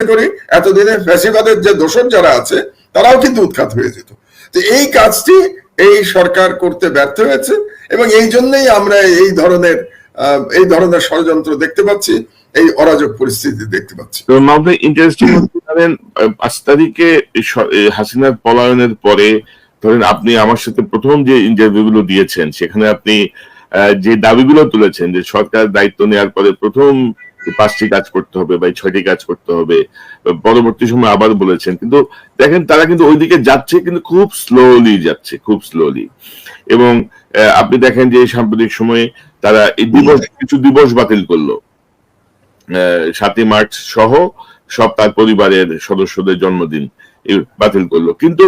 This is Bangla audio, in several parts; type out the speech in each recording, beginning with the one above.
করি এতদিনে ফ্যাসিবাদের যে দোষর যারা আছে, তারাও কিন্তু উৎখাত হয়ে যেত। তো এই কাজটি এই সরকার করতে ব্যর্থ হয়েছে এবং এই জন্যই আমরা এই ধরনের এই ধরনের ষড়যন্ত্র দেখতে পাচ্ছি, এই অরাজক পরিস্থিতি দেখতে পাচ্ছি। ইন্টারেস্টিং ধরেন পাঁচ তারিখে হাসিনার পলায়নের পরে ধরেন আপনি আমার সাথে প্রথম যে ইন্টারভিউ দিয়েছেন, সেখানে আপনি যে দাবিগুলো তুলেছেন যে সরকার দায়িত্ব নেওয়ার পরে প্রথম পাঁচটি কাজ করতে হবে বা ছয়টি কাজ করতে হবে পরবর্তী সময় আবার বলেছেন। কিন্তু দেখেন তারা কিন্তু ওইদিকে যাচ্ছে কিন্তু খুব স্লোলি যাচ্ছে, খুব স্লোলি এবং আপনি দেখেন যে সাম্প্রতিক সময়ে তারা এই দিবস, কিছু দিবস বাতিল করল। সাতই মার্চ সহ সব তার পরিবারের সদস্যদের জন্মদিন বাতিল করল। কিন্তু,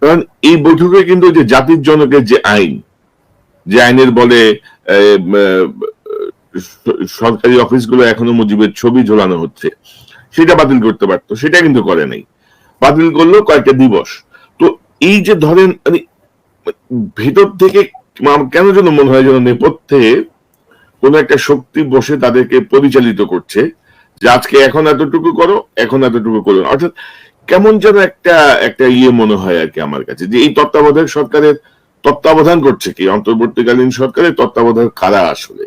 কারণ এই বৈঠকে কিন্তু যে জাতির জনকের যে আইন, যে আইনের বলে সরকারি অফিসগুলো এখনও মুজিবের ছবি ঝোলানো হচ্ছে। সেটা বাতিল করতে পারতো, সেটা কিন্তু করে নাই। বাতিল করল কয়েকটা দিবস। তো এই যে ধরেন মানে ভেতর থেকে কেন যেন মনে হয় যেন নেপথ্যে কোন একটা শক্তি বসে তাদেরকে পরিচালিত করছে যে আজকে এখন এতটুকু করো, এখন এতটুকু করো। অর্থাৎ কেমন যেন একটা একটা ইয়ে মনে হয় আর কি আমার কাছে, যে এই তত্ত্বাবধায়ক সরকারের তত্ত্বাবধান করছে কি? অন্তর্বর্তীকালীন সরকারের তত্ত্বাবধায়ক কারা আসলে?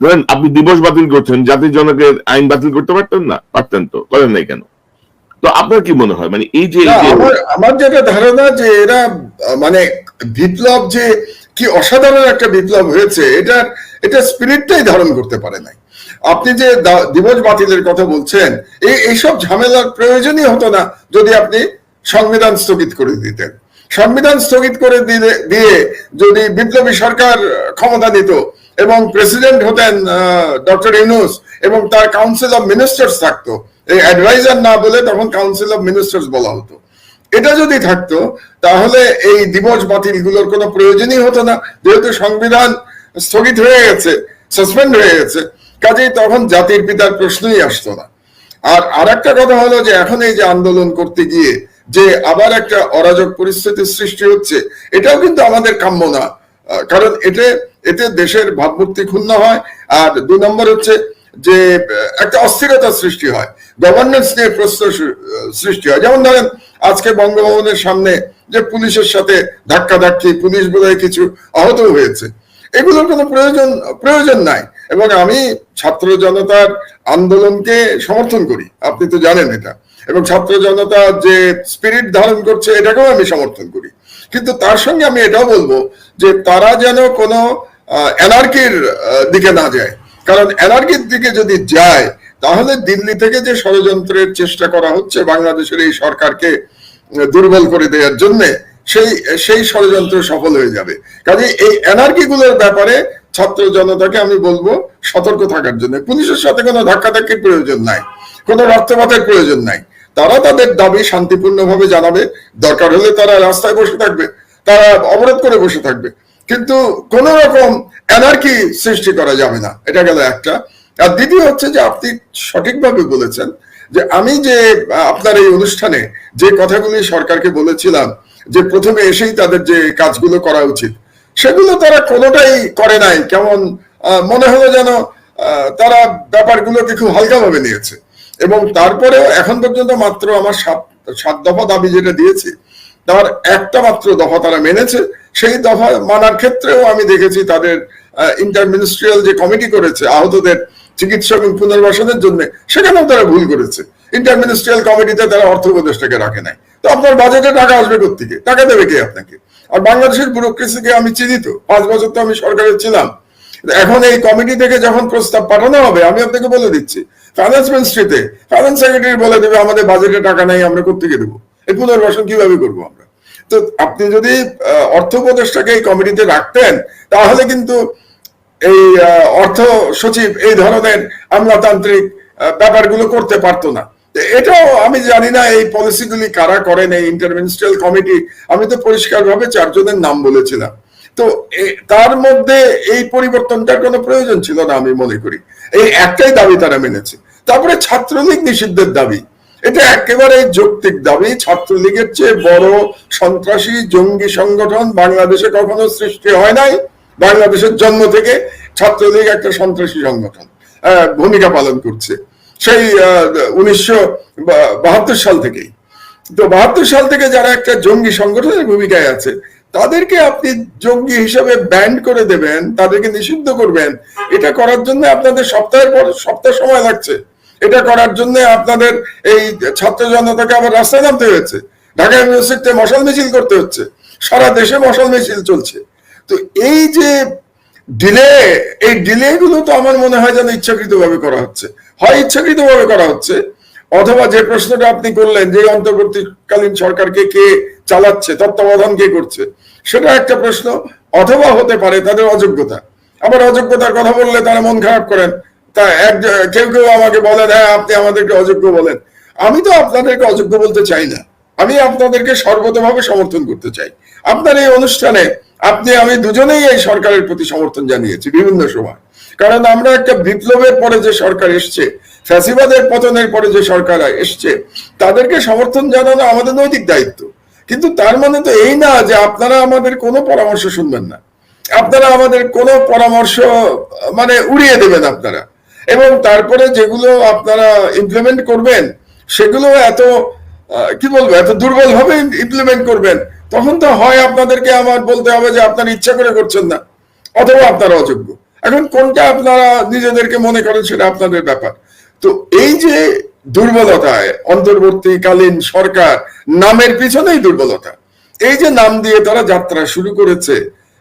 ধরেন আপনি দিবস বাতিল করছেন জাতির জনকের আইন বাতিল করতে পারতেন না? পারতেন তো করেন নাই কেন? তো আপনার কি মনে হয়? মানে এই যে আমার যেটা ধারণা যে এরা মানে বিপ্লব যে কি অসাধারণ একটা বিপ্লব হয়েছে এটা এটা স্পিরিটটাই ধারণ করতে পারে নাই। আপনি যে দিবস বাতিলের কথা বলছেন এই এইসব ঝামেলার প্রয়োজনই হতো না যদি আপনি সংবিধান স্থগিত করে দিতেন। সংবিধান স্থগিত করে দিলে, দিয়ে যদি বিপ্লবী সরকার ক্ষমতা নিত এবং প্রেসিডেন্ট হতেন ডক্টর ইউনুস এবং তার কাউন্সিল অফ মিনিস্টার্স থাকতো, এই অ্যাডভাইজার না বলে তখন কাউন্সিল অফ মিনিস্টার্স বলা হতো। এটা যদি থাকতো, তাহলে এই দিবস বাতিলগুলোর কোনো প্রয়োজনই হতো না। যেহেতু সংবিধান স্থগিত হয়ে গেছে, সাসপেন্ড হয়ে গেছে, কাজেই তখন জাতির পিতার প্রশ্নই আসতো না। আর আর কথা হলো যে, এখন এই যে আন্দোলন করতে গিয়ে যে আবার একটা অরাজক পরিস্থিতির সৃষ্টি হচ্ছে, এটাও কিন্তু আমাদের কাম্য না। কারণ এতে এতে দেশের ভাবমূর্তি ক্ষুণ্ণ হয়, আর দুই নম্বর হচ্ছে যে একটা অস্থিরতা সৃষ্টি হয় গভর্নেন্স নিয়ে প্রশ্ন সৃষ্টি হয়। যেমন ধরেন, আজকে বঙ্গভবনের সামনে যে পুলিশের সাথে ধাক্কা ধাক্কি পুলিশ বোধহয় কিছু আহত হয়েছে, এগুলোর কোনো প্রয়োজন প্রয়োজন নাই। এবং আমি ছাত্র জনতার আন্দোলনকে সমর্থন করি, আপনি তো জানেন এটা। এবং ছাত্র জনতা যে স্পিরিট ধারণ করছে, এটাকেও আমি সমর্থন করি। কিন্তু তার সঙ্গে আমি এটাও বলব যে তারা যেন কোনো এনার্কির দিকে না যায়। কারণ এনার্কির দিকে যদি যায়, তাহলে দিল্লি থেকে যে ষড়যন্ত্রের চেষ্টা করা হচ্ছে বাংলাদেশের এই সরকারকে দুর্বল করে দেওয়ার জন্য, সেই সেই ষড়যন্ত্র সফল হয়ে যাবে। কাজে এই এনার্কি গুলোর ব্যাপারে ছাত্র জনতাকে আমি বলব সতর্ক থাকার জন্য। পুলিশের সাথে কোনো ধাক্কাধাক্কির প্রয়োজন নাই। কোনো রক্তপাতের প্রয়োজন নাই। তারা তাদের দাবি শান্তিপূর্ণভাবে জানাবে। দরকার হলে তারা রাস্তায় বসে থাকবে, তারা অবরোধ করে বসে থাকবে। কিন্তু কোন রকম এনার্কি সৃষ্টি করা যাবে না। এটা গেল একটা। আর দ্বিতীয় হচ্ছে যে আপনি সঠিকভাবে বলেছেন যে আমি যে, আপনার এই অনুষ্ঠানে যে কথাগুলি সরকারকে বলেছিলাম যে প্রথমে এসেই তাদের যে কাজগুলো করা উচিত, সেগুলো তারা কোনোটাই করে নাই। কেমন মনে হলো যেন তারা ব্যাপারগুলোকে খুব হালকাভাবে নিয়েছে। এবং তারপরেও এখন পর্যন্ত মাত্র আমার সাত দফা দাবি যেটা দিয়েছি, তার একটা মাত্র দফা তারা মেনেছে, সেই দফা মানার ক্ষেত্রেও আমি দেখেছি তাদের ইন্টার মিনিস্ট্রিয়াল যে কমিটি করেছে আহতদের চিকিৎসা এবং পুনর্বাসনের জন্য, সেখানেও তারা ভুল করেছে। ইন্টার মিনিস্ট্রিয়াল কমিটিতে তারা অর্থ উপদেষ্টাকে রাখে নাই। তো আপনার বাজেটে টাকা আসবে কোথেকে টাকা দেবে কে আপনাকে? আর বাংলাদেশের ব্যুরোক্রেসিকে আমি চিনি তো, পাঁচ বছর তো আমি সরকারে ছিলাম। এখন এই কমিটি থেকে যখন প্রস্তাব পাঠানো হবে, আমি আপনাকে বলে দিচ্ছি ফাইন্যান্স মিনিস্ট্রিতে ফাইন্যান্স সেক্রেটারি বলে দেবে, আমাদের বাজেটে টাকা নাই, আমরা কোথেকে দেবো? এই পুনর্বাসন কীভাবে করব আমরা? তো আপনি যদি অর্থ উপদেষ্টাকে এই কমিটিতে রাখতেন, তাহলে কিন্তু এই অর্থ সচিব এই ধরনের আমলাতান্ত্রিক ব্যাপারগুলো করতে পারতো না। এটাও আমি জানি না, এই পলিসিগুলি কারা করেন, এই ইন্টারমিনিস্ট্রিয়াল কমিটি আমি তো পরিষ্কারভাবে চারজনের নাম বলেছিলাম। তো তার মধ্যে এই পরিবর্তনটার কোনো প্রয়োজন ছিল না, আমি মনে করি। এই একটাই দাবি তারা মেনেছে। তারপরে ছাত্রলীগ নিষিদ্ধের দাবি। এটা একেবারে যৌক্তিক দাবি। ছাত্রলীগের চেয়ে বড় সন্ত্রাসী জঙ্গি সংগঠন বাংলাদেশে কখনো সৃষ্টি হয় নাই। বাংলাদেশের জন্ম থেকে ছাত্রলীগ একটা সন্ত্রাসী সংগঠন ভূমিকা পালন করছে। সেই উনিশশো বাহাত্তর সাল থেকেই। তো বাহাত্তর সাল থেকে যারা একটা জঙ্গি সংগঠনের ভূমিকায় আছে, তাদেরকে আপনি জঙ্গি হিসাবে ব্যান্ড করে দেবেন, তাদেরকে নিষিদ্ধ করবেন। এটা করার জন্য আপনাদের সপ্তাহের পর সপ্তাহ সময় লাগছে। এটা করার জন্য আপনাদের এই ছাত্র জনতাকে আবার রাস্তায় নামতে হয়েছে। ঢাকা ইউনিভার্সিটিতে মশাল মিছিল করতে হচ্ছে। সারা দেশে মশাল মিছিল চলছে। তো এই যে ডিলে এই ডিলে গুলো তো আমার মনে হয় যেন ইচ্ছাকৃত ভাবে করা হচ্ছে। হয় ইচ্ছাকৃত ভাবে করা হচ্ছে, অথবা যে প্রশ্নটা আপনি করলেন যে অন্তর্বর্তীকালীন সরকারকে কে চালাচ্ছে, তত্ত্বাবধান কে করছে, সেটা একটা প্রশ্ন, অথবা হতে পারে তাদের অযোগ্যতা। আবার অযোগ্যতার কথা বললে তারা মন খারাপ করেন। তা কেউ কেউ আমাকে বলেন হ্যাঁ আপনি আমাদেরকে অযোগ্য বলেন। আমি তো আপনাদেরকে অযোগ্য বলতে চাই না। আমি আপনাদেরকে সর্বতভাবে সমর্থন করতে চাই। আপনার এই অনুষ্ঠানে আপনি, আমি দুজনেই এই সরকারের প্রতি সমর্থন জানিয়েছি বিভিন্ন সময়। কারণ আমরা একটা বিপ্লবের পরে যে সরকার এসছে, ফ্যাসিবাদের পতনের পরে যে সরকার এসছে, তাদেরকে সমর্থন জানানো আমাদের নৈতিক দায়িত্ব। কিন্তু তার মানে তো এই না যে আপনারা আমাদের কোনো পরামর্শ শুনবেন না। আপনারা আমাদের কোনো পরামর্শ মানে উড়িয়ে দেবেন আপনারা। এবং তারপরে যেগুলো আপনারা ইমপ্লিমেন্ট করবেন, সেগুলো এত কি বলব, এত দুর্বল ভাবে ইমপ্লিমেন্ট করবেন, তখন তো হয় আপনাদেরকে আমার বলতে হবে যে আপনারা ইচ্ছা করে করছেন না, অথবা আপনারা অযোগ্য। এখন কোনটা আপনারা নিজেদেরকে মনে করেন সেটা আপনাদের ব্যাপার। তো এই যে দুর্বলতায় অন্তর্বর্তীকালীন সরকার নামের পিছনেই দুর্বলতা, এই যে নাম দিয়ে তারা যাত্রা শুরু করেছে,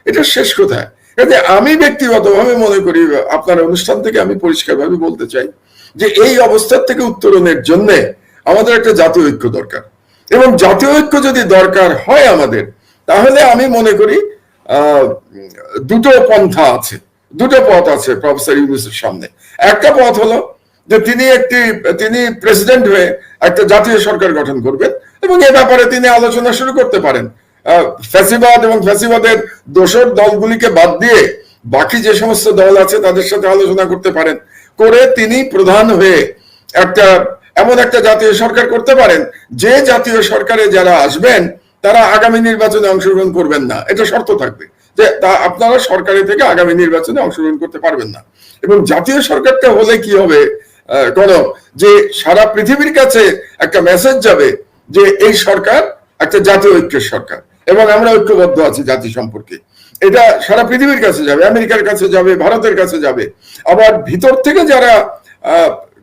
এটা শেষ কোথায়? কাজে আমি ব্যক্তিগতভাবে মনে করি, আপনার অনুষ্ঠান থেকে আমি পরিষ্কারভাবে বলতে চাই যে এই অবস্থার থেকে উত্তরণের জন্য আমাদের একটা জাতীয় ঐক্য দরকার। এবং জাতীয় ঐক্য যদি দরকার হয় আমাদের, তাহলে আমি মনে করি দুটো পন্থা আছে, দুটো পথ আছে প্রফেসর ইউনুসের সামনে। একটা পথ হলো যে তিনি একটি, তিনি প্রেসিডেন্ট হয়ে একটা জাতীয় সরকার গঠন করবেন এবং এ ব্যাপারে তিনি আলোচনা শুরু করতে পারেন। ফ্যাসিবাদ এবং ফ্যাসিবাদের দোষর দলগুলিকে বাদ দিয়ে বাকি যে সমস্ত দল আছে তাদের সাথে আলোচনা করতে পারেন। করে তিনি প্রধান হয়ে একটা, এমন একটা জাতীয় সরকার করতে পারেন, যে জাতীয় সরকারে যারা আসবেন, তারা আগামী নির্বাচনে অংশগ্রহণ করবেন না। এটা শর্ত থাকবে যে তা আপনারা সরকারি থেকে আগামী নির্বাচনে অংশগ্রহণ করতে পারবেন না। এবং জাতীয় সরকারটা হলে কি হবে কোন, যে সারা পৃথিবীর কাছে একটা মেসেজ যাবে যে এই সরকার একটা জাতীয় ঐক্যের সরকার। এবং আমরা ঐক্যবদ্ধ আছি জাতি সম্পর্কে। এটা সারা পৃথিবীর কাছে যাবে, আমেরিকার কাছে যাবে, ভারতের কাছে যাবে। আবার ভিতর থেকে যারা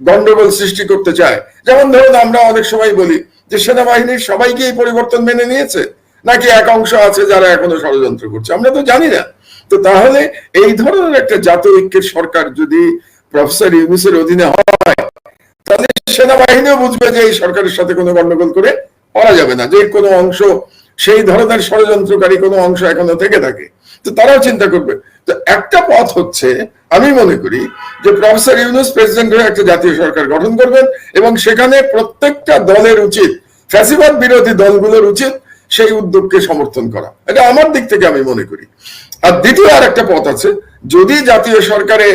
গন্ডগোল সৃষ্টি করতে চায়, যেমন ধরুন আমরা অনেক সময় বলি যে সেনাবাহিনীর সবাইকে এই পরিবর্তন মেনে নিয়েছে, নাকি এক অংশ আছে যারা এখনও ষড়যন্ত্র করছে? আমরা তো জানি না। তো তাহলে এই ধরনের একটা জাতীয় ঐক্যের সরকার যদি প্রফেসর ইউনুসের অধীনে হয়, তাহলে সেনাবাহিনীও বুঝবে যে এই সরকারের সাথে কোনো গন্ডগোল করে করা যাবে না, যে কোনো অংশ সেই ধরনের ষড়যন্ত্রকারী কোনো অংশ এখনও থেকে থাকে। তো তারাও চিন্তা করবে। তো একটা পথ হচ্ছে, আমি মনে করি যে প্রফেসর ইউনুস প্রেসিডেন্ট হয়ে একটা জাতীয় সরকার গঠন করবেন এবং সেখানে প্রত্যেকটা দলের উচিত, ফ্যাসিবাদ বিরোধী দলগুলোর উচিত সেই উদ্যোগকে সমর্থন করা। এটা আমার দিক থেকে আমি মনে করি। আর দ্বিতীয় আর একটা পথ আছে, যদি জাতীয় সরকারে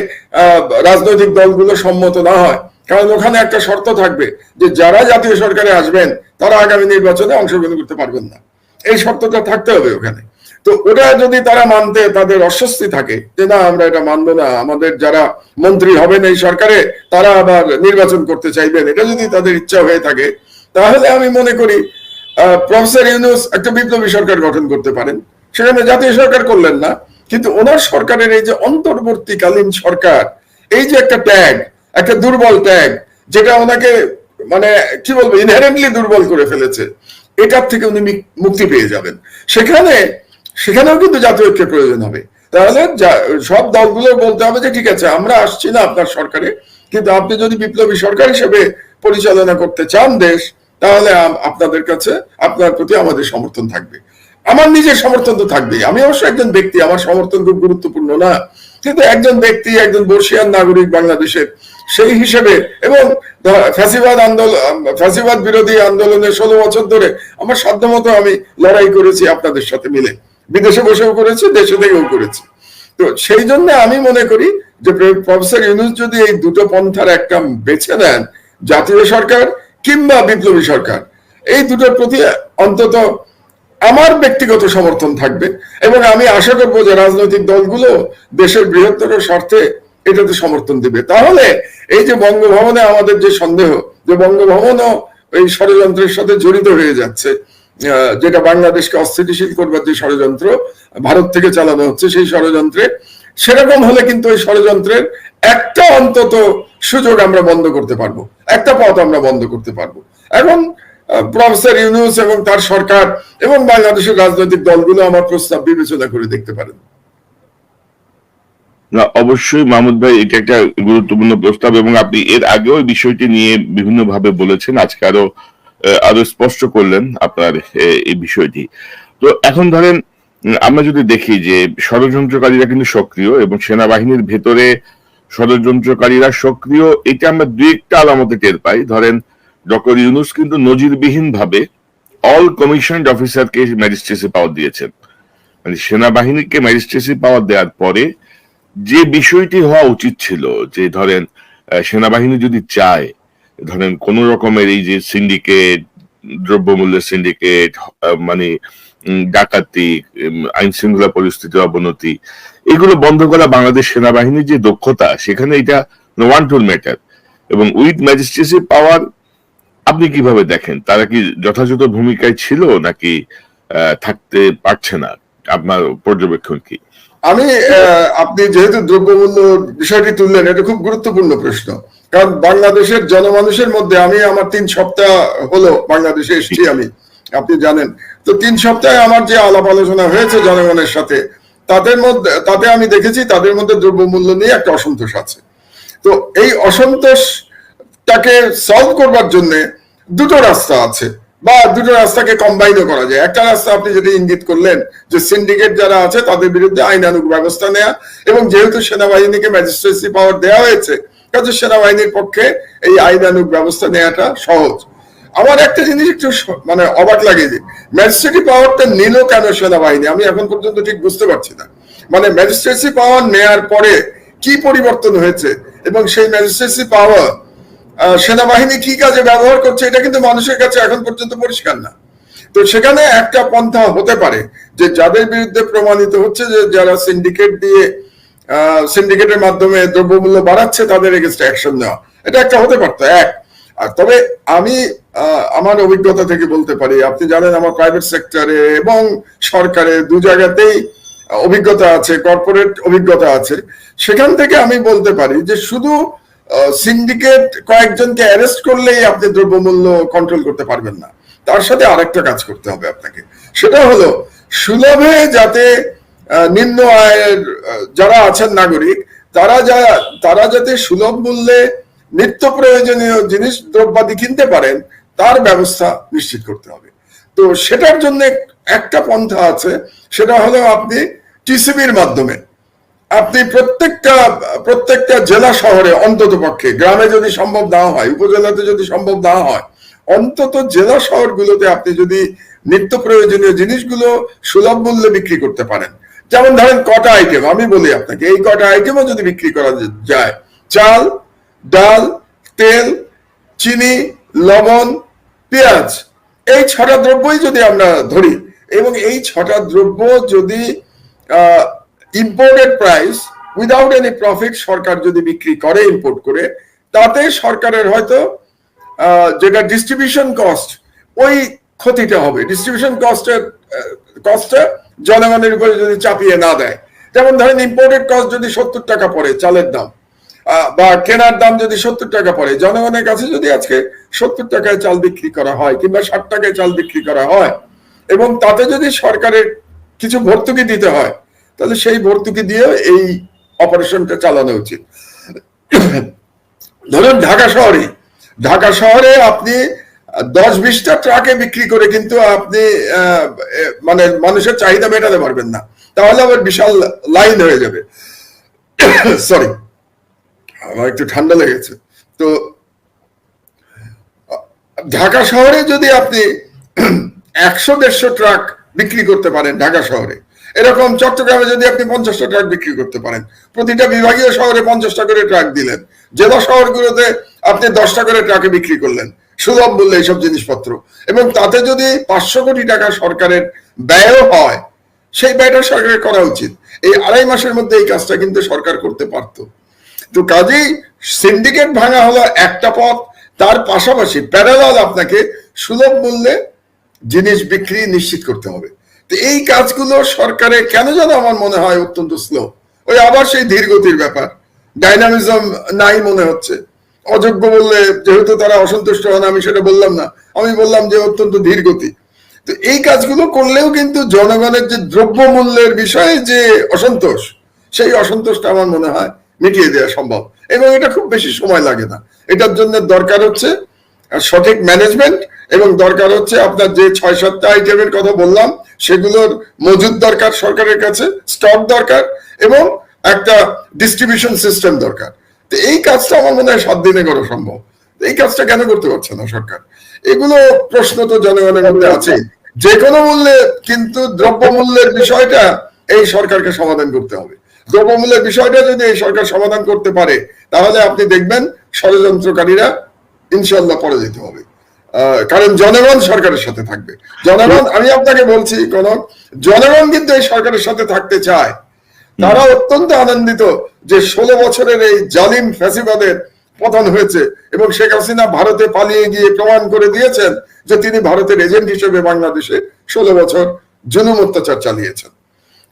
রাজনৈতিক দলগুলো সম্মত না হয়, কারণ ওখানে একটা শর্ত থাকবে যে যারা জাতীয় সরকারে আসবেন, তারা আগামী নির্বাচনে অংশগ্রহণ করতে পারবেন না। এই শর্তটা থাকতে হবে ওখানে। তো ওটা যদি তারা মানতে তাদের অস্বস্তি থাকে যে না, আমরা এটা মানবো না, আমাদের যারা মন্ত্রী হবেন এই সরকারে, তারা আবার নির্বাচন করতে চাইবেন, এটা যদি তাদের ইচ্ছা হয়ে থাকে, তাহলে আমি মনে করি প্রফেসর ইউনুস একটা বিপ্লবী সরকার গঠন করতে পারেন। সেখানে জাতীয় সরকার করলেন না, কিন্তু ওনার সরকারের এই যে অন্তর্বর্তীকালীন সরকার, এই যে একটা ট্যাগ, একটা দুর্বল ট্যাগ, যেটা ওনাকে মানে কি বলব ইনহারেন্টলি দুর্বল করে ফেলেছে। এটার থেকে উনি মুক্তি পেয়ে যাবেন। সেখানে, সেখানেও কিন্তু জাতীয় ঐক্যের প্রয়োজন হবে। তাহলে সব দলগুলো বলতে হবে যে, ঠিক আছে, আমরা আসছি না আপনার সরকারে, কিন্তু আপনি যদি বিপ্লবী সরকার হিসেবে পরিচালনা করতে চান দেশ, তাহলে আপনাদের কাছে আপনার প্রতি আমাদের সমর্থন থাকবে। আমার নিজের সমর্থন তো থাকবেই। আমি অবশ্য একজন ব্যক্তি, আমার সমর্থন খুব গুরুত্বপূর্ণ না। কিন্তু একজন ব্যক্তি, একজন বর্ষিয়ান নাগরিক বাংলাদেশের সেই হিসেবে এবং ফ্যাসিবাদ আন্দোলন ফ্যাসিবাদ বিরোধী আন্দোলনের ষোলো বছর ধরে আমার সাধ্যমতো আমি লড়াই করেছি আপনাদের সাথে মিলে। বিদেশে বসেও করেছি, দেশে থেকেও করেছি। তো সেই জন্য আমি মনে করি যে প্রফেসর ইউনুস যদি এই দুটো পন্থার একটা বেছে নেন, জাতীয় সরকার কিংবা বিপ্লবী সরকার, এই দুটোর প্রতি অন্তত আমার ব্যক্তিগত সমর্থন থাকবে এবং আমি আশা করব যে রাজনৈতিক দলগুলো দেশের বৃহত্তর স্বার্থে এটাতে সমর্থন দিবে। তাহলে এই যে বঙ্গভবনে আমাদের যে সন্দেহ, যে বঙ্গভবনও এই ষড়যন্ত্রের সাথে জড়িত হয়ে যাচ্ছে যেটা বাংলাদেশকে অস্থিতিশীল করবার যে ষড়যন্ত্র ভারত থেকে চালানো হচ্ছে সেই ষড়যন্ত্রে, সেরকম হলে কিন্তু ওই ষড়যন্ত্রের একটা অন্তত সুযোগ আমরা বন্ধ করতে পারব, একটা পথ আমরা বন্ধ করতে পারব। এখন প্রফেসর ইউনুস এবং তার সরকার এবং বাংলাদেশের রাজনৈতিক দলগুলো আমার প্রস্তাব বিবেচনা করে দেখতে পারেন। না, অবশ্যই মাহমুদ ভাই, এটা একটা গুরুত্বপূর্ণ প্রস্তাব এবং আপনি এর আগেও বিষয়টি নিয়ে বিভিন্ন ভাবে বলেছেন, আজকে আরও আরও স্পষ্ট করলেন আপনার এই বিষয়টি। তো এখন ধরেন আমরা যদি দেখি যে ষড়যন্ত্রকারীরা কিন্তু সক্রিয় এবং সেনাবাহিনীর ভেতরে ষড়যন্ত্রকারীরা সক্রিয়, এটা আমরা দুই একটা আলামতে টের পাই। ধরেন ডক্টর ইউনুস কিন্তু নজিরবিহীন ভাবে অল কমিশন অফিসারকে ম্যাজিস্ট্রেসি পাওয়ার দিয়েছেন। মানে সেনাবাহিনীকে ম্যাজিস্ট্রেসি পাওয়ার দেওয়ার পরে যে বিষয়টি হওয়া উচিত ছিল যে ধরেন সেনাবাহিনী যদি চায়, ধরেন কোন রকমের এই যে সিন্ডিকেট দ্রব্যমূল্যের সিন্ডিকেট মানে ডাকাতি আইন শৃঙ্খলা পরিস্থিতির অবনতি, এগুলো বন্ধ করা বাংলাদেশ সেনাবাহিনীর যে দক্ষতা, সেখানে এটা ওয়ান টুল ম্যাটার এবং উইথ ম্যাজিস্ট্রেসি পাওয়ার আপনি কীভাবে দেখেন? তারা কি যথাযথ ভূমিকায় ছিল নাকি থাকতে পারছে না? আপনার পর্যবেক্ষণ কি? আমি আপনি যেহেতু দ্রব্যমূল্য বিষয়টি তুললেন, এটা খুব গুরুত্বপূর্ণ প্রশ্ন। কারণ বাংলাদেশের জনমানুষের মধ্যে আমি আমার তিন সপ্তাহ হলো বাংলাদেশে এসেছি আমি, আপনি জানেন। তো তিন সপ্তাহে আমার যে আলাপ আলোচনা হয়েছে জনগণের সাথে, তাদের মধ্যে, তাতে আমি দেখেছি তাদের মধ্যে দ্রব্যমূল্য নিয়ে একটা অসন্তোষ আছে। তো এই অসন্তোষটাকে সলভ করবার জন্য দুটো রাস্তা আছে বা দুটো রাস্তাকে কম্বাইনও করা যায়। একটা রাস্তা আপনি যেটা ইঙ্গিত করলেন যে সিন্ডিকেট যারা আছে, তাদের বিরুদ্ধে আইনানুগ ব্যবস্থা নেওয়া এবং যেহেতু সেনাবাহিনীকে ম্যাজিস্ট্রেসি পাওয়ার দেওয়া হয়েছে, কাজে সেনাবাহিনীর পক্ষে এই আইনানুগ ব্যবস্থা নেওয়াটা সহজ। আমার একটা জিনিস একটু মানে অবাক লাগে যে ম্যাজিস্ট্রেটি পাওয়ারটা নিল কেন সেনাবাহিনী? আমি এখন পর্যন্ত ঠিক বুঝতে পারছি না। মানে ম্যাজিস্ট্রেসি পাওয়ার নেয়ার পরে কি পরিবর্তন হয়েছে এবং সেই ম্যাজিস্ট্রেসি পাওয়ার সেনাবাহিনী কি কাজে ব্যবহার করছে, এটা কিন্তু মানুষের কাছে এখন পর্যন্ত পরিষ্কার না। তো সেখানে একটা পন্থা হতে পারে যে যাদের বিরুদ্ধে প্রমাণিত হচ্ছে যে যারা সিন্ডিকেট দিয়ে সিন্ডিকেটের মাধ্যমে দ্রব্যমূল্য বাড়াচ্ছে, তাদের এগেনস্ট অ্যাকশন নেওয়া। এটা একটা হতে পারতো, এক। আর তবে আমি আমার অভিজ্ঞতা থেকে বলতে পারি, আপনি জানেন আমার প্রাইভেট সেক্টরে এবং সরকারে দু জায়গাতেই অভিজ্ঞতা আছে কর্পোরেট অভিজ্ঞতা আছে। সেখান থেকে আমি বলতে পারি যে শুধু সিন্ডিকেট কয়েকজনকে অ্যারেস্ট করলেই আপনি দ্রব্যমূল্য কন্ট্রোল করতে পারবেন না। তার সাথে আরেকটা কাজ করতে হবে আপনাকে। সেটা হলো, সুলভে যাতে নিম্ন আয়ের যারা আছেন নাগরিক, তারা যা, তারা যাতে সুলভ মূল্যে নিত্য প্রয়োজনীয় জিনিস, দ্রব্যাদি কিনতে পারেন, তার ব্যবস্থা নিশ্চিত করতে হবে। তো সেটার জন্য একটা পন্থা আছে, সেটা হলো আপনি টিসিবির মাধ্যমে আপনি প্রত্যেকটা প্রত্যেকটা জেলা শহরে, অন্তত পক্ষে, গ্রামে যদি সম্ভব না হয়, উপজেলাতে যদি সম্ভব না হয়, অন্তত জেলা শহরগুলোতে আপনি যদি নিত্য প্রয়োজনীয় জিনিসগুলো সুলভ মূল্যে বিক্রি করতে পারেন। যেমন ধরেন কটা আইটেম আমি বলি আপনাকে, এই কটা আইটেমও যদি বিক্রি করা যায়, চাল, ডাল, তেল, চিনি, লবণ, পেঁয়াজ, এই ছটা দ্রব্যই যদি আমরা ধরি, এবং এই ছটা দ্রব্য যদি imported price without any profit সরকার যদি বিক্রি করে ইম্পোর্ট করে, তাতে সরকারের হয়তো যেটা ডিস্ট্রিবিউশন কস্ট ওই ক্ষতিটা হবে। ডিস্ট্রিবিউশন কস্টের কস্টটা জনগণের উপরে যদি চাপিয়ে না দেয়। যেমন ধরেন ইম্পোর্টেড কস্ট যদি সত্তর টাকা পড়ে চালের দাম বা কেনার দাম যদি সত্তর টাকা পড়ে, জনগণের কাছে যদি আজকে সত্তর টাকায় চাল বিক্রি করা হয় কিংবা ষাট টাকায় চাল বিক্রি করা হয়, এবং তাতে যদি সরকারের কিছু ভর্তুকি দিতে হয় তাহলে সেই ভর্তুকি দিয়ে এই অপারেশনটা চালানো উচিত। ধরুন ঢাকা শহরে ঢাকা শহরে আপনি দশ বিশটা ট্রাকে বিক্রি করে কিন্তু আপনি মানে মানুষের চাহিদা মেটাতে পারবেন না। তাহলে আবার বিশাল লাইন হয়ে যাবে। সরি আমার একটু ঠান্ডা লেগেছে। তো, ঢাকা শহরে যদি আপনি একশো দেড়শো ট্রাক বিক্রি করতে পারেন ঢাকা শহরে এরকম চট্টগ্রামে যদি আপনি পঞ্চাশটা ট্রাক বিক্রি করতে পারেন, প্রতিটা বিভাগীয় শহরে পঞ্চাশটা করে ট্রাক দিলেন। জেলা শহরগুলোতে আপনি দশটা করে ট্রাকে বিক্রি করলেন। সুলভ মূল্যে এইসব জিনিসপত্র। এবং তাতে যদি পাঁচশো কোটি টাকা সরকারের ব্যয়ও হয়, সেই ব্যয়টা সরকারের করা উচিত। এই আড়াই মাসের মধ্যে এই কাজটা কিন্তু সরকার করতে পারতো। তো কাজেই সিন্ডিকেট ভাঙা হলো একটা পথ, তার পাশাপাশি প্যারালাল আপনাকে সুলভ মূল্যে জিনিস বিক্রি নিশ্চিত করতে হবে। এই কাজগুলো সরকারে কেন যেন আমার মনে হয় অত্যন্ত স্লো ওই আবার সেই ধীর গতির ব্যাপার। ডাইনামিজম নাই মনে হচ্ছে। অযোগ্য বললে যেহেতু তারা অসন্তুষ্ট হন, আমি সেটা বললাম না। আমি বললাম যে অত্যন্ত ধীর গতি তো এই কাজগুলো করলেও কিন্তু জনগণের যে দ্রব্য মূল্যের বিষয়ে যে অসন্তোষ, সেই অসন্তোষটা আমার মনে হয় মিটিয়ে দেওয়া সম্ভব। এবং এটা খুব বেশি সময় লাগে না। এটার জন্য দরকার হচ্ছে সঠিক ম্যানেজমেন্ট এবং দরকার হচ্ছে আপনার যে ছয় সাতটা আইটেমের কথা বললাম সেগুলোর মজুদ দরকার সরকারের কাছে স্টক দরকার এবং একটা ডিস্ট্রিবিউশন সিস্টেম দরকার। তো এই কাজটা আমার মনে হয় সাত দিনে করা সম্ভব। এই কাজটা কেন করতে পারছে না সরকার? এগুলো প্রশ্ন তো জনগণের মধ্যে আছে যে কোনো মূল্যে কিন্তু দ্রব্য মূল্যের বিষয়টা এই সরকারকে সমাধান করতে হবে। দ্রব্যমূল্যের বিষয়টা যদি এই সরকার সমাধান করতে পারে তাহলে আপনি দেখবেন ষড়যন্ত্রকারীরা ইনশাল্লাহ পরে যেতে হবে। কারণ জনগণ সরকারের সাথে থাকবে। জনগণ আমি আপনাকে বলছি কোন জনগণ কিন্তু এই সরকারের সাথে থাকতে চায়। তারা অত্যন্ত আনন্দিত যে ষোলো বছরের এই জালিম ফ্যাসিবাদের পতন হয়েছে এবং শেখ হাসিনা ভারতে পালিয়ে গিয়ে প্রমাণ করে দিয়েছেন যে তিনি ভারতের এজেন্ট হিসেবে বাংলাদেশে ষোলো বছর জুলুম অত্যাচার চালিয়েছেন।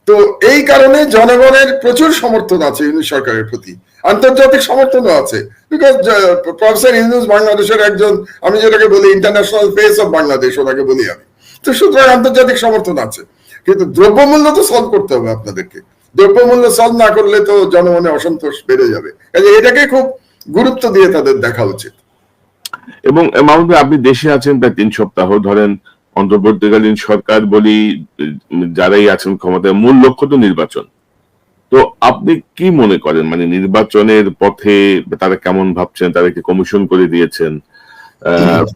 তো এই কারণে জনগণের প্রচুর সমর্থন আছে ইউনিট সরকারের প্রতি। আন্তর্জাতিক সমর্থনও আছে। প্রফেসর বাংলাদেশের একজন, আমি যেটাকে বলি ইন্টারন্যাশনাল ফেস অফ বাংলাদেশ ওনাকে বলি আমি। তো সুতরাং আন্তর্জাতিক সমর্থন আছে। কিন্তু দ্রব্যমূল্য তো সলভ করতে হবে আপনাদেরকে। দ্রব্যমূল্য সলভ না করলে তো জনমনে অসন্তোষ বেড়ে যাবে। কাজে এটাকে খুব গুরুত্ব দিয়ে তাদের দেখা উচিত। এবং মাহমুদ আপনি দেশে আছেন প্রায় তিন সপ্তাহ। ধরেন, অন্তর্বর্তীকালীন সরকার বলি যারাই আছেন ক্ষমতায়, মূল লক্ষ্য তো নির্বাচন। তো আপনি কি মনে করেন? মানে নির্বাচনের পথে তারা কেমন ভাবছেন? তারা কি কমিশন করে দিয়েছেন?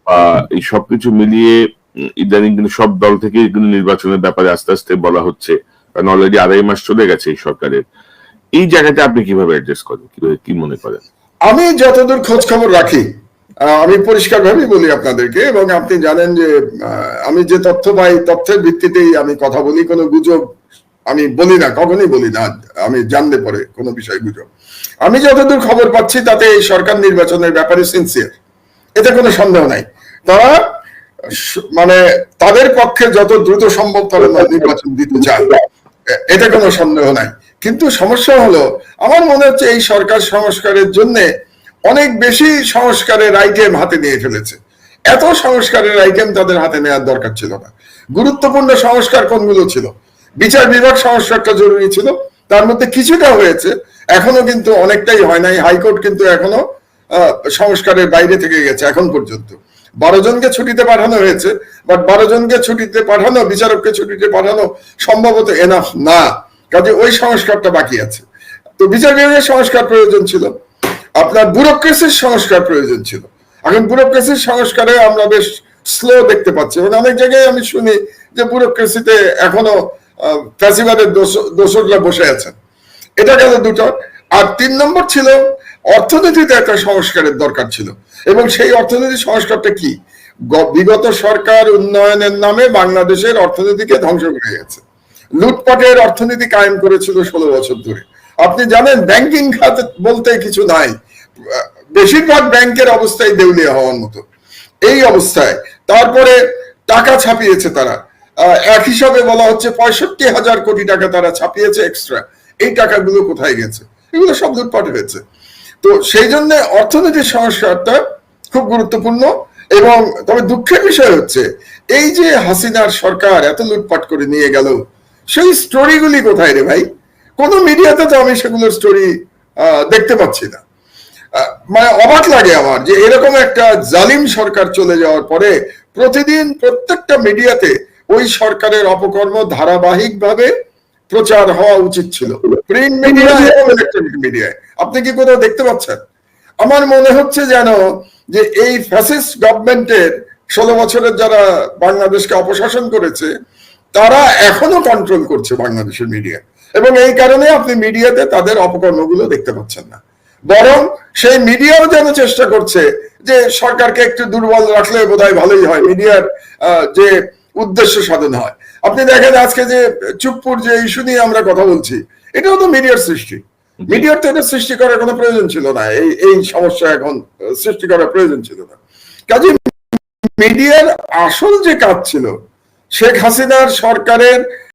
বা এই সবকিছু মিলিয়ে ইদানিং কিন্তু সব দল থেকে কিন্তু নির্বাচনের ব্যাপারে আস্তে আস্তে বলা হচ্ছে। কারণ অলরেডি আড়াই মাস চলে গেছে এই সরকারের। এই জায়গাটা আপনি কীভাবে অ্যাডজাস্ট করেন? কীভাবে কি মনে করেন? আমি যতদূর খোঁজ খবর রাখি আমি পরিষ্কার ভাবেই বলি আপনাদেরকে, এবং আপনি জানেন যে আমি যে তথ্য পাই, তথ্যের ভিত্তিতেই আমি কথা বলি, কোনো গুজব আমি বলি না, কখনোই বলি না, আমি জানতে পারে কোনো বিষয় গুজব আমি যতদূর খবর পাচ্ছি তাতে এই সরকার নির্বাচনের ব্যাপারে সিনসিয়ার এতে কোনো সন্দেহ নাই। তারা মানে তাদের পক্ষে যত দ্রুত সম্ভব তারা নির্বাচন দিতে চায়, এ- এতে কোনো সন্দেহ নাই। কিন্তু সমস্যা হলো, আমার মনে হচ্ছে এই সরকার সংস্কারের জন্য অনেক বেশি সংস্কারের আইটেম হাতে নিয়ে ফেলেছে। এত সংস্কারের আইটেম তাদের হাতে নেওয়ার দরকার ছিল না। গুরুত্বপূর্ণ সংস্কার কোনগুলো ছিল? বিচার বিভাগ সংস্কারটা জরুরি ছিল। তার মধ্যে কিছুটা হয়েছে। এখনও কিন্তু অনেকটাই হয় নাই। হাইকোর্ট কিন্তু এখনও সংস্কারের বাইরে থেকে গেছে এখন পর্যন্ত। বারো জনকে ছুটিতে পাঠানো হয়েছে বাট বারো জনকে ছুটিতে পাঠানো, বিচারককে ছুটিতে পাঠানো সম্ভবত এনাফ না। কাজে ওই সংস্কারটা বাকি আছে। তো বিচার বিভাগের সংস্কার প্রয়োজন ছিল। আপনার ব্যুরোক্রেসির সংস্কার প্রয়োজন ছিল। এখন ব্যুরোক্রেসির সংস্কারে আমরা বেশ স্লো দেখতে পাচ্ছি। এবং অনেক জায়গায় আমি শুনি যে ব্যুরোক্রেসিতে এখনও ফ্যাসিবাদের দোষকরা বসে আছেন। এটা গেল দুটো। আর তিন নম্বর ছিল, অর্থনীতিতে একটা সংস্কারের দরকার ছিল। এবং সেই অর্থনীতি সংস্কারটা কি? বিগত সরকার উন্নয়নের নামে বাংলাদেশের অর্থনীতিকে ধ্বংস করে গেছে। লুটপাটের অর্থনীতি কায়েম করেছিল ষোলো বছর ধরে। আপনি জানেন, ব্যাংকিং খাত বলতে কিছু নাই। বেশিরভাগ ব্যাংকের অবস্থায় দেউলিয়া হওয়ার মতো। এই অবস্থায়। তারপরে টাকা ছাপিয়েছে তারা। এক হিসাবে বলা হচ্ছে পঁয়ষট্টি হাজার কোটি টাকা তারা ছাপিয়েছে এক্সট্রা এই টাকাগুলো কোথায় গেছে? এগুলো সব লুটপাট হয়েছে। তো সেই জন্য অর্থনৈতিক সংস্কারটা খুব গুরুত্বপূর্ণ এবং তবে দুঃখের বিষয় হচ্ছে, এই যে হাসিনার সরকার এত লুটপাট করে নিয়ে গেল, সেই স্টোরিগুলি কোথায় রে ভাই? কোনো মিডিয়াতে তো আমি সেগুলোর স্টোরি দেখতে পাচ্ছি না। মানে অবাক লাগে আমার যে এরকম একটা জালিম সরকার চলে যাওয়ার পরে প্রতিদিন প্রত্যেকটা মিডিয়াতে ওই সরকারের অপকর্ম ধারাবাহিকভাবে প্রচার হওয়া উচিত ছিল। প্রিন্ট মিডিয়া এবং ইলেকট্রনিক মিডিয়ায়। আপনি কি কোথাও দেখতে পাচ্ছেন? আমার মনে হচ্ছে যেন যে এই ফ্যাসিস্ট গভর্নমেন্টের ষোলো বছরের যারা বাংলাদেশকে অপশাসন করেছে তারা এখনও কন্ট্রোল করছে বাংলাদেশের মিডিয়া এবং এই কারণে আপনি মিডিয়াতে তাদের অপকর্মগুলো দেখতে পাচ্ছেন না। বরং সেই মিডিয়াও যেন চেষ্টা করছে যে সরকারকে একটু দুর্বল রাখলে বোধহয় ভালোই হয়। মিডিয়ার আহ, যে উদ্দেশ্য সাধন হয়। আপনি দেখেন আজকে যে চুপপুর যে ইস্যু নিয়ে আমরা কথা বলছি এটাও তো মিডিয়ার সৃষ্টি। মিডিয়ার তো এটা সৃষ্টি করার কোনো প্রয়োজন ছিল না। এই এই সমস্যা এখন সৃষ্টি করার প্রয়োজন ছিল না। কাজে মিডিয়ার আসল যে কাজ ছিল শেখ হাসিনার সরকারের